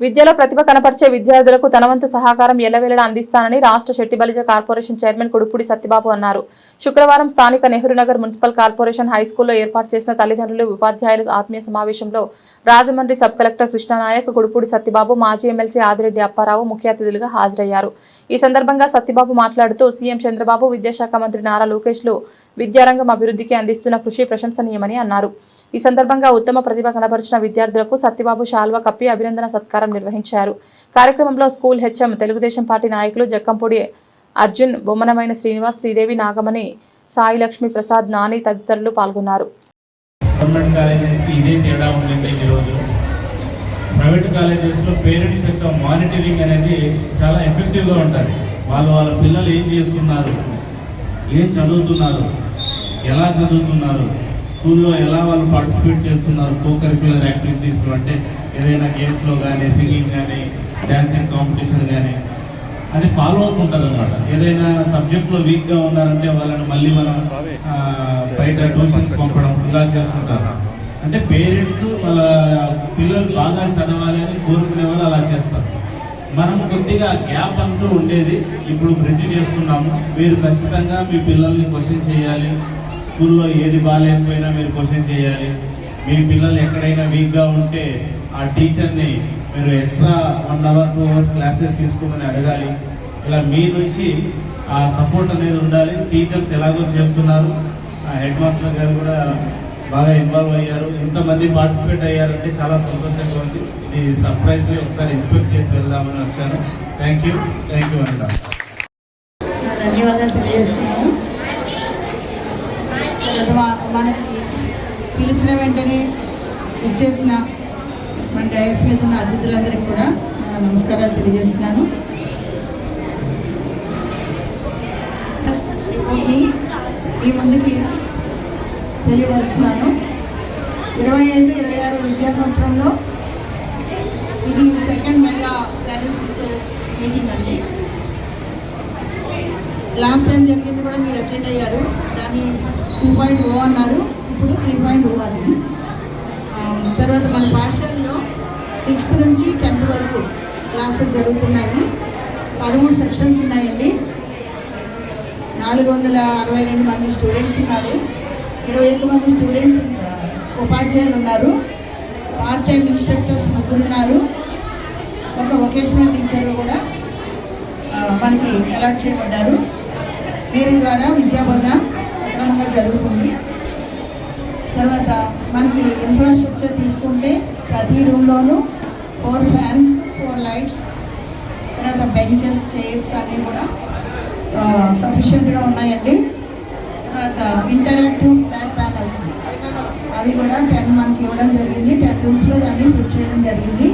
విద్యలో ప్రతిభ కనపరిచే విద్యార్థులకు తనవంత సహకారం ఎల్లవేళలా అందిస్తానని రాష్ట్ర శెట్టిబలిజ కార్పొరేషన్ చైర్మన్ కుడుపుడి సత్యబాబు అన్నారు. శుక్రవారం స్థానిక నెహ్రూనగర్ మున్సిపల్ కార్పొరేషన్ హైస్కూల్లో ఏర్పాటు చేసిన తల్లిదండ్రులు ఉపాధ్యాయుల ఆత్మీయ సమావేశంలో రాజమండ్రి సబ్ కలెక్టర్ కృష్ణానాయక్ కుడుపుడి సత్యబాబు మాజీ ఎమ్మెల్సీ ఆదిరెడ్డి అప్పారావు ముఖ్య అతిథులుగా హాజరయ్యారు. ఈ సందర్భంగా సత్యబాబు మాట్లాడుతూ సీఎం చంద్రబాబు విద్యాశాఖ మంత్రి నారా లోకేష్లు విద్యారంగం అభివృద్ధికి అందిస్తున్న కృషి ప్రశంసనీయమని అన్నారు. ఈ సందర్భంగా ఉత్తమ ప్రతిభ కనబరిచిన విద్యార్థులకు సత్యబాబు శాల్వా కప్పి అభినందన సత్కారం నిర్వహించారు. కార్యక్రమంలో స్కూల్ హెచ్ఎం తెలుగుదేశం పార్టీ నాయకులు జక్కంపూడి అర్జున్ బొమ్మనమైన శ్రీనివాస్ శ్రీదేవి నాగమణి సాయి లక్ష్మి ప్రసాద్ నాని తదితరులు పాల్గొన్నారు. గవర్నమెంట్ కాలేజెస్కి ఇదే తేడా ఉండింది ఈరోజు. ప్రైవేట్ కాలేజెస్లో పేరెంట్స్ యొక్క మానిటరింగ్ అనేది చాలా ఎఫెక్టివ్గా ఉంటుంది. వాళ్ళు వాళ్ళ పిల్లలు ఏం చేస్తున్నారు? ఏం చదువుతున్నారు? ఎలా చదువుతున్నారు? స్కూల్లో ఎలా వాళ్ళు పార్టిసిపేట్ చేస్తున్నారు? కో కరిక్యులర్ యాక్టివిటీస్లో అంటే ఏదైనా గేమ్స్లో కానీ సింగింగ్ కానీ డ్యాన్సింగ్ కాంపిటీషన్ కానీ అది ఫాలో అప్ ఉంటుంది అనమాట ఏదైనా సబ్జెక్ట్లో వీక్గా ఉన్నారంటే వాళ్ళని మళ్ళీ మనం బయట ట్యూషన్ పంపడం ఇలా చేస్తుంటారు. అంటే పేరెంట్స్ వాళ్ళ పిల్లలు బాగా చదవాలి అని కోరుకునే వాళ్ళు అలా చేస్తారు. మనం కొద్దిగా గ్యాప్ అంటూ ఉండేది ఇప్పుడు బ్రిడ్జ్ చేస్తున్నాము. మీరు ఖచ్చితంగా మీ పిల్లల్ని క్వశ్చన్ చేయాలి. స్కూల్లో ఏది బాగాలేకపోయినా మీరు క్వశ్చన్ చేయాలి. మీ పిల్లలు ఎక్కడైనా వీక్గా ఉంటే ఆ టీచర్ని మీరు extra one hour two hours classes తీసుకోమని అడగాలి. ఇలా మీ నుంచి ఆ సపోర్ట్ అనేది ఉండాలి. టీచర్స్ ఎలాగో చేస్తున్నారు. ఆ హెడ్ మాస్టర్ గారు కూడా బాగా ఇన్వాల్వ్ అయ్యారు. ఇంతమంది పార్టిసిపేట్ అయ్యారంటే చాలా సంతోషంగా ఉంది. ఇది సర్ప్రైజ్ని ఒకసారి ఎక్స్పెక్ట్ చేసి వెళ్దామని వచ్చాను. థ్యాంక్ యూ థ్యాంక్ యూ అంట ధన్యవాదాలు తెలియజేస్తున్నాను. మనకి పిలిచిన వెంటనే ఇచ్చేసిన మన డయాస్ మీద ఉన్న అతిథులందరికీ కూడా నమస్కారాలు తెలియజేస్తున్నాను. ఫస్ట్ రిపోర్ట్ని మీ ముందుకి తెలియపరుస్తున్నాను. ఇరవై ఐదు ఇరవై ఆరు విద్యా సంవత్సరంలో ఇది second mega parents teacher meeting అండి. లాస్ట్ టైం జరిగింది కూడా మీరు అటెండ్ అయ్యారు. దాన్ని టూ పాయింట్ ఓ అన్నారు. ఇప్పుడు త్రీ పాయింట్ ఓ అది. తర్వాత మన భాష సిక్స్త్ నుంచి టెన్త్ వరకు క్లాసెస్ జరుగుతున్నాయి. పదమూడు సెక్షన్స్ ఉన్నాయండి. నాలుగు వందల అరవై రెండు మంది స్టూడెంట్స్ ఉన్నారు. ఇరవై ఒక్క మంది స్టూడెంట్స్ ఉపాధ్యాయులు ఉన్నారు. పార్ట్ టైం ఇన్స్ట్రక్టర్స్ ముగ్గురు ఉన్నారు. ఒక వొకేషనల్ టీచర్ కూడా మనకి అలాట్ చేయబడ్డారు. వీరి ద్వారా విద్యాబోధన సక్రమంగా జరుగుతుంది. తర్వాత మనకి ఇన్ఫ్రాస్ట్రక్చర్ తీసుకుంటే ప్రతి రూమ్లోనూ ఫోర్ ఫ్యాన్స్ ఫోర్ లైట్స్ తర్వాత బెంచెస్ చైర్స్ అన్నీ కూడా సఫిషియెంట్గా ఉన్నాయండి. తర్వాత ఇంటరాక్టివ్ ఫ్లాట్ ప్యానల్స్ అవి కూడా టెన్ మనకి ఇవ్వడం జరిగింది. టెన్ రూమ్స్లో దాన్ని ఫిట్ చేయడం జరిగింది.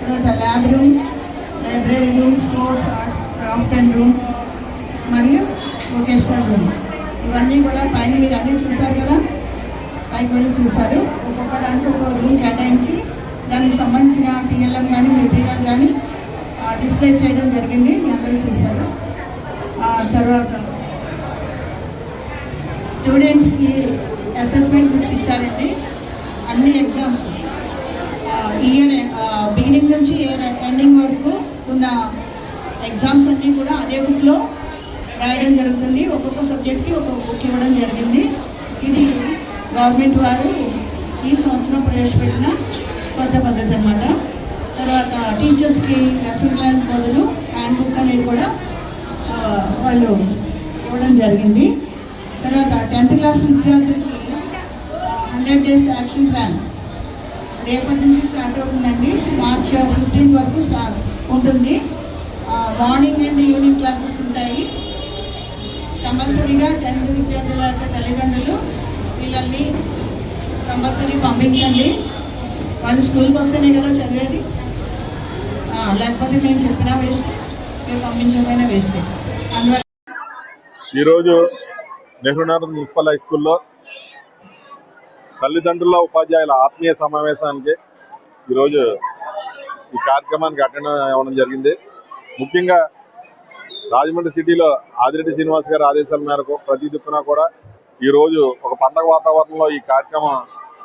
తర్వాత lab room library room sports arts craft and room మరియు వొకేషనల్ రూమ్ ఇవన్నీ కూడా పైన మీరు అన్నీ చూసారు కదా? పైకి వెళ్ళి చూసారు ఒక్కొక్క దానికి ఒక రూమ్ కేటాయించి దానికి సంబంధించిన టీఎల్ఎం కానీ మెటీరియల్ కానీ డిస్ప్లే చేయడం జరిగింది. మీ అందరూ చూశారు. తర్వాత స్టూడెంట్స్కి అసెస్మెంట్ బుక్స్ ఇచ్చారండి. అన్ని ఎగ్జామ్స్ ఇయర్ బిగినింగ్ నుంచి ఇయర్ ఎండింగ్ వరకు ఉన్న ఎగ్జామ్స్ అన్నీ కూడా అదే బుక్లో రాయడం జరుగుతుంది. ఒక్కొక్క సబ్జెక్ట్కి ఒక్కొక్క బుక్ ఇవ్వడం జరిగింది. ఇది గవర్నమెంట్ వారు ఈ సంవత్సరం ప్రవేశపెట్టిన కొత్త పద్ధతి అనమాట తర్వాత టీచర్స్కి లెసన్ ప్లాన్ బదులు హ్యాండ్ బుక్ అనేది కూడా వాళ్ళు ఇవ్వడం జరిగింది. తర్వాత టెన్త్ క్లాస్ విద్యార్థులకి హండ్రెడ్ డేస్ యాక్షన్ ప్లాన్. రేపటి నుంచి స్టార్ట్ అవుతుందండి. మార్చ్ ఫిఫ్టీన్త్ వరకు స్టార్ట్ ఉంటుంది. మార్నింగ్ అండ్ ఈవినింగ్ క్లాసెస్ ఉంటాయి. కంపల్సరీగా టెన్త్ విద్యార్థుల యొక్క తల్లిదండ్రులు పిల్లల్ని కంపల్సరీ పంపించండి. వాళ్ళు స్కూల్కి వస్తేనే కదా చదివేది? లేకపోతే మేము చెప్పినా వేస్ట్ మీరు పంపించకపోయినా వేస్ట్ అందువల్ల ఈరోజు నెహ్రూనగర్ మున్సిపల్ హై స్కూల్లో తల్లిదండ్రుల ఉపాధ్యాయుల ఆత్మీయ సమావేశానికి ఈరోజు ఈ కార్యక్రమానికి అటెండ్ అవ్వడం జరిగింది. ముఖ్యంగా రాజమండ్రి సిటీలో ఆదిరెడ్డి శ్రీనివాస్ గారి ఆదేశాల మేరకు ప్రతి దిక్కున కూడా ఈరోజు ఒక పండగ వాతావరణంలో ఈ కార్యక్రమం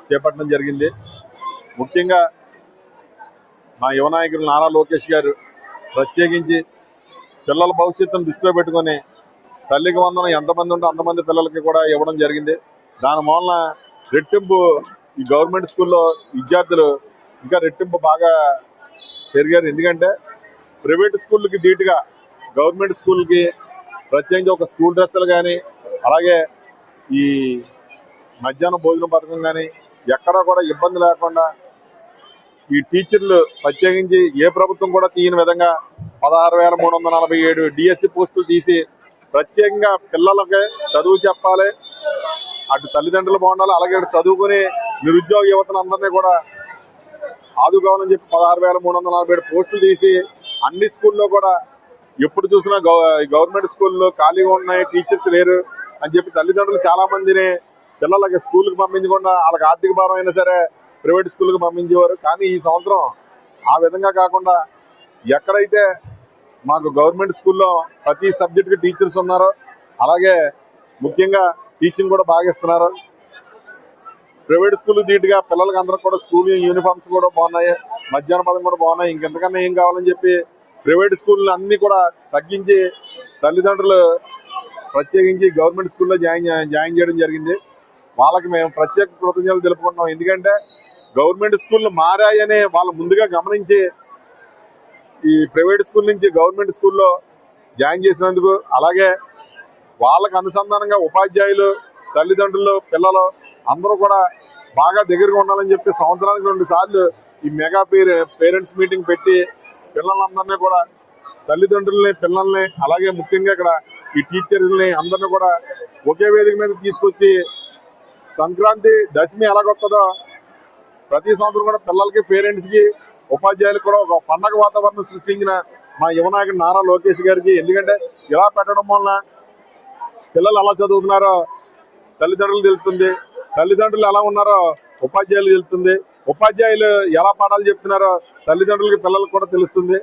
చేపట్టడం జరిగింది. ముఖ్యంగా మా యువ నాయకులు నారా లోకేష్ గారు ప్రత్యేకించి పిల్లల భవిష్యత్తును దృష్టిలో పెట్టుకొని తల్లికి వందనం ఎంతమంది ఉంటే అంతమంది పిల్లలకి కూడా ఇవ్వడం జరిగింది. దాని మూలన రెట్టింపు ఈ గవర్నమెంట్ స్కూల్లో విద్యార్థులు ఇంకా రెట్టింపు బాగా పెరిగారు. ఎందుకంటే ప్రైవేట్ స్కూళ్ళకి ధీటుగా గవర్నమెంట్ స్కూల్కి ప్రత్యేకించి ఒక స్కూల్ డ్రెస్సులు కానీ అలాగే ఈ మధ్యాహ్నం భోజనం పథకం కానీ ఎక్కడా కూడా ఇబ్బంది లేకుండా ఈ టీచర్లు ప్రత్యేకించి ఏ ప్రభుత్వం కూడా తీయని విధంగా పదహారు వేల మూడు వందల నలభై ఏడు డిఎస్సి పోస్టులు తీసి ప్రత్యేకంగా పిల్లలకి చదువు చెప్పాలి. అటు తల్లిదండ్రులు బాగుండాలి అలాగే చదువుకుని నిరుద్యోగ యువతను అందరినీ కూడా ఆదుకోవాలని చెప్పి పదహారు వేల మూడు వందల నలభై ఏడు పోస్టులు తీసి అన్ని స్కూల్లో కూడా ఎప్పుడు చూసినా గవ గవర్నమెంట్ స్కూల్లో ఖాళీగా ఉన్నాయి టీచర్స్ లేరు అని చెప్పి తల్లిదండ్రులు చాలా మందిని పిల్లలకి స్కూల్కి పంపించకుండా వాళ్ళకి ఆర్థిక భారం అయినా సరే ప్రైవేట్ స్కూల్కి పంపించేవారు. కానీ ఈ సంవత్సరం ఆ విధంగా కాకుండా ఎక్కడైతే మాకు గవర్నమెంట్ స్కూల్లో ప్రతి సబ్జెక్టుకి టీచర్స్ ఉన్నారో అలాగే ముఖ్యంగా టీచింగ్ కూడా బాగా ఇస్తున్నారు. ప్రైవేట్ స్కూల్ ధీటుగా పిల్లలకి అందరూ కూడా స్కూల్ యూనిఫామ్స్ కూడా బాగున్నాయి మధ్యాహ్న పదం కూడా బాగున్నాయి ఇంకెంతకన్నా ఏం కావాలని చెప్పి ప్రైవేట్ స్కూళ్ళు అన్ని కూడా తగ్గించి తల్లిదండ్రులు ప్రత్యేకించి గవర్నమెంట్ స్కూల్లో జాయిన్ జాయిన్ చేయడం జరిగింది. వాళ్ళకి మేము ప్రత్యేక కృతజ్ఞతలు తెలుపుకుంటున్నాం. ఎందుకంటే గవర్నమెంట్ స్కూళ్ళు మారాయని వాళ్ళు ముందుగా గమనించి ఈ ప్రైవేట్ స్కూల్ నుంచి గవర్నమెంట్ స్కూల్లో జాయిన్ చేసినందుకు అలాగే వాళ్ళకు అనుసంధానంగా ఉపాధ్యాయులు తల్లిదండ్రులు పిల్లలు అందరూ కూడా బాగా దగ్గరగా ఉండాలని చెప్పి సంవత్సరానికి రెండు సార్లు ఈ మెగా పేరెంట్స్ మీటింగ్ పెట్టి పిల్లలందరినీ కూడా తల్లిదండ్రుల్ని పిల్లల్ని అలాగే ముఖ్యంగా ఇక్కడ ఈ టీచర్స్ని అందరిని కూడా ఒకే వేదిక మీద తీసుకొచ్చి సంక్రాంతి దశమి ఎలాగొస్తుందో ప్రతి సంవత్సరం కూడా పిల్లలకి పేరెంట్స్కి ఉపాధ్యాయులకు కూడా ఒక పండగ వాతావరణం సృష్టించిన మా యువనాయకుడు నారా లోకేష్ గారికి. ఎందుకంటే ఇలా పెట్టడం వలన పిల్లలు ఎలా చదువుతున్నారో తల్లిదండ్రులు తెలుస్తుంది. తల్లిదండ్రులు ఎలా ఉన్నారో ఉపాధ్యాయులు తెలుస్తుంది. ఉపాధ్యాయులు ఎలా పాఠాలు చెప్తున్నారో తల్లిదండ్రులకి పిల్లలకు కూడా తెలుస్తుంది.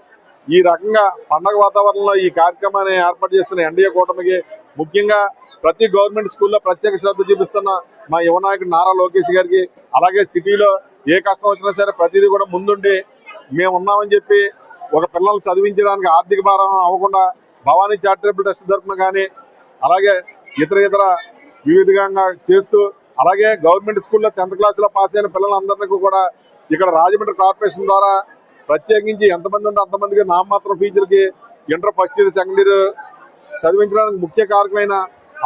ఈ రకంగా పండగ వాతావరణంలో ఈ కార్యక్రమాన్ని ఏర్పాటు చేస్తున్న ఎన్డీఏ కూటమికి ముఖ్యంగా ప్రతి గవర్నమెంట్ స్కూల్లో ప్రత్యేక శ్రద్ధ చూపిస్తున్న మా యువనాయకుడు నారా లోకేష్ గారికి అలాగే సిటీలో ఏ కష్టం వచ్చినా సరే ప్రతిదీ కూడా ముందుండి మేము ఉన్నామని చెప్పి ఒక పిల్లలు చదివించడానికి ఆర్థిక భారం అవ్వకుండా భవానీ చారిటబుల్ ట్రస్ట్ తరఫున కానీ అలాగే ఇతర ఇతర వివిధంగా చేస్తూ అలాగే గవర్నమెంట్ స్కూల్లో టెన్త్ క్లాస్లో పాస్ అయిన పిల్లలందరికీ కూడా ఇక్కడ రాజమండ్రి కార్పొరేషన్ ద్వారా ప్రత్యేకించి ఎంతమంది ఉంటే అంతమందికి నామమాత్రం ఫీజులకి inter first year second year చదివించడానికి ముఖ్య కారకమైన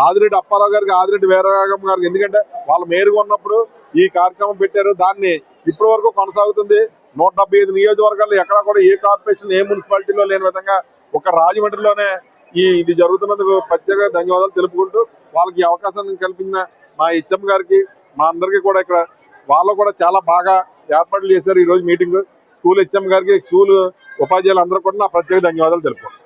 ఆదిరెడ్డి అప్పారావు గారికి ఆదిరెడ్డి వీరరాగం గారికి. ఎందుకంటే వాళ్ళు మేరుగా ఉన్నప్పుడు ఈ కార్యక్రమం పెట్టారు. దాన్ని ఇప్పటి వరకు కొనసాగుతుంది. నూట డెబ్బై ఐదు నియోజకవర్గాల్లో ఎక్కడా కూడా ఏ కార్పొరేషన్ ఏ మున్సిపాలిటీలో లేని విధంగా ఒక రాజమండ్రిలోనే ఈ ఇది జరుగుతున్నందుకు ప్రత్యేక ధన్యవాదాలు తెలుపుకుంటూ వాళ్ళకి ఈ అవకాశాన్ని కల్పించిన మా ఇచ్చమ్మ గారికి మా అందరికీ కూడా ఇక్కడ వాళ్ళు కూడా చాలా బాగా ఏర్పాట్లు చేశారు ఈరోజు మీటింగ్. స్కూల్ హెచ్ఎం గారికి స్కూల్ ఉపాధ్యాయులు అందరూ కూడా నా ప్రత్యేక ధన్యవాదాలు తెలుపుకుంటాను